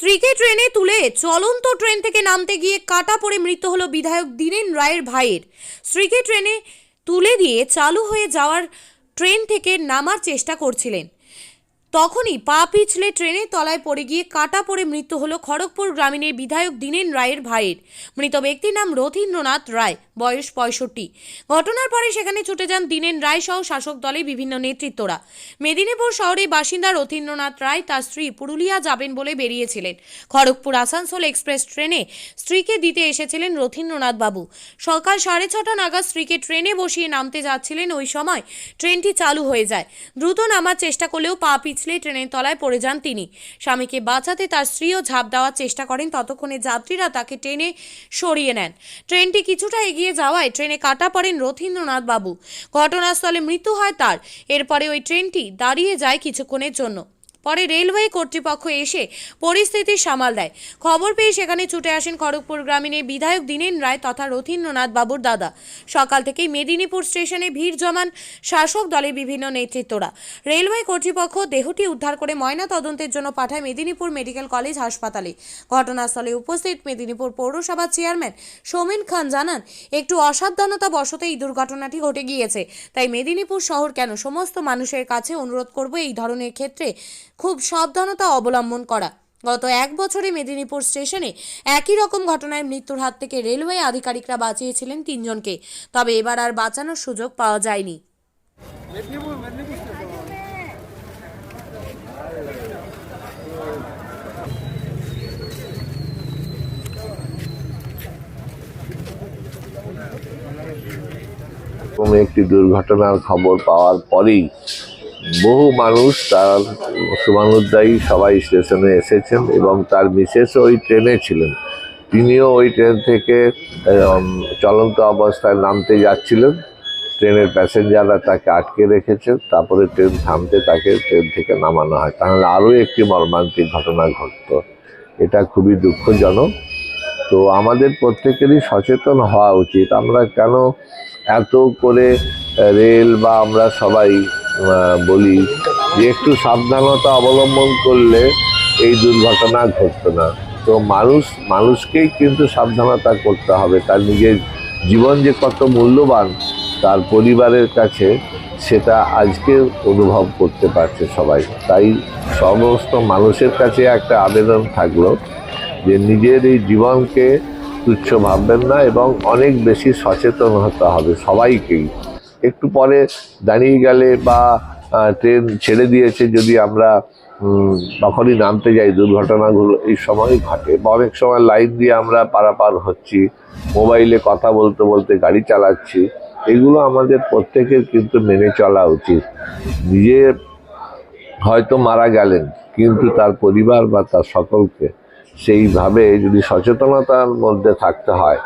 স্ত্রীকে ট্রেনে তুলে চলন্ত ট্রেন থেকে নামতে গিয়ে কাটা পড়ে মৃত্যু হলো বিধায়ক দীনেন রায়ের ভাইয়ের। স্ত্রীকে ট্রেনে তুলে দিয়ে চালু হয়ে যাওয়ার ট্রেন থেকে নামার চেষ্টা করছিলেন। তখনই পা পিছলে ট্রেনের তলায় পড়ে গিয়ে কাটা পড়ে মৃত্যু হলো খড়গপুর গ্রামীণের বিধায়ক দীনেন রায়ের ভাইয়ের। মৃত ব্যক্তির নাম রথীন্দ্রনাথ রায়, বয়স পঁয়ষট্টি। ঘটনার পরে সেখানে ছুটে যান দীনেন রায় সহ শাসক দলের বিভিন্ন নেতৃত্বরা। মেদিনীপুর শহরের বাসিন্দা রথীন্দ্রনাথ রায় তার স্ত্রী পুরুলিয়া যাবেন বলে বেরিয়েছিলেন। খড়গপুর আসানসোল এক্সপ্রেস ট্রেনে স্ত্রীকে দিতে এসেছিলেন রথীন্দ্রনাথ বাবু। সকাল সাড়ে ছটা নাগাদ স্ত্রীকে ট্রেনে বসিয়ে নামতে যাচ্ছিলেন। ওই সময় ট্রেনটি চালু হয়ে যায়। দ্রুত নামার চেষ্টা করলেও পা পিছলে ট্রেনের তলায় পড়ে যান তিনি। স্বামীকে বাঁচাতে তার স্ত্রীও ঝাঁপ দেওয়ার চেষ্টা করেন, ততক্ষণে যাত্রীরা তাকে ট্রেনে সরিয়ে নেন। ট্রেনটি কিছুটা এগিয়ে যাওয়ায় ট্রেনে কাটা পড়েন রথীন্দ্রনাথ বাবু। ঘটনাস্থলে মৃত্যু হয় তার। এরপরে ওই ট্রেনটি দাঁড়িয়ে যায় কিছুক্ষণের জন্য। পরে রেলওয়ে কর্তৃপক্ষ এসে পরিস্থিতি সামাল দেয়। খবর পেয়ে সেখানে ছুটে আসেন খড়গপুর গ্রামীণের বিধায়ক দীনেন রায় তথা রথীন্দ্রনাথ বাবুর দাদা। সকাল থেকেই মেদিনীপুর স্টেশনে ভিড় জমান শাসক দলের বিভিন্ন নেতৃত্বরা। রেলওয়ে কর্তৃপক্ষ দেহটি উদ্ধার করে ময়না তদন্তের জন্য পাঠায় মেদিনীপুর মেডিকেল কলেজ হাসপাতালে। ঘটনাস্থলে উপস্থিত মেদিনীপুর পৌরসভার চেয়ারম্যান সৌমেন খান জানান, একটু অসাবধানতা বশত এই দুর্ঘটনাটি ঘটে গিয়েছে। তাই মেদিনীপুর শহর কেন? সমস্ত মানুষের কাছে অনুরোধ করব এই ধরনের ক্ষেত্রে খুব সাবধানতা অবলম্বন করা। গত এক বছরে মেদিনীপুর স্টেশনে একই রকম ঘটনায় মৃত্যুর হাত থেকে রেলওয়ে আধিকারিকরা বাঁচিয়েছিলেন তিনজনকে। তবে এবার আর বাঁচানোর সুযোগ পাওয়া যায়নি। একটি দুর্ঘটনার খবর পাওয়ার পরেই বহু মানুষ তার শুভানুদ্দায়ী সবাই স্টেশনে এসেছেন এবং তার মিসেস ওই ট্রেনে ছিলেন। তিনিও ওই ট্রেন থেকে চলন্ত অবস্থায় নামতে যাচ্ছিলেন। ট্রেনের প্যাসেঞ্জাররা তাকে আটকে রেখেছে, তারপরে ট্রেন থামতে তাকে ট্রেন থেকে নামানো হয়। তাহলে আরও একটি মর্মান্তিক ঘটনা ঘটতো। এটা খুবই দুঃখজনক। তো আমাদের প্রত্যেকেরই সচেতন হওয়া উচিত। আমরা কেন এত করে রেল বা আমরা সবাই বলি যে একটু সাবধানতা অবলম্বন করলে এই দুর্ঘটনা ঘটতো না। তো মানুষ, মানুষকেই কিন্তু সাবধানতা করতে হবে। তার নিজের জীবন যে কত মূল্যবান, তার পরিবারের কাছে সেটা আজকে অনুভব করতে পারছে সবাই। তাই সমস্ত মানুষের কাছে একটা আবেদন থাকল যে নিজের এই জীবনকে তুচ্ছ ভাববেন না এবং অনেক বেশি সচেতন হতে হবে সবাইকেই। একটু পরে দাঁড়িয়ে গেলে বা ট্রেন ছেড়ে দিয়েছে যদি আমরা তখনই নামতে যাই, দুর্ঘটনাগুলো এই সময় ঘটে। বা অনেক সময় লাইন দিয়ে আমরা পারাপার হচ্ছি, মোবাইলে কথা বলতে বলতে গাড়ি চালাচ্ছি, এগুলো আমাদের প্রত্যেকের কিন্তু মেনে চলা উচিত। নিজে হয়তো মারা গেলেন, কিন্তু তার পরিবার বা তার সকলকে সেইভাবে যদি সচেতনতার মধ্যে থাকতে হয়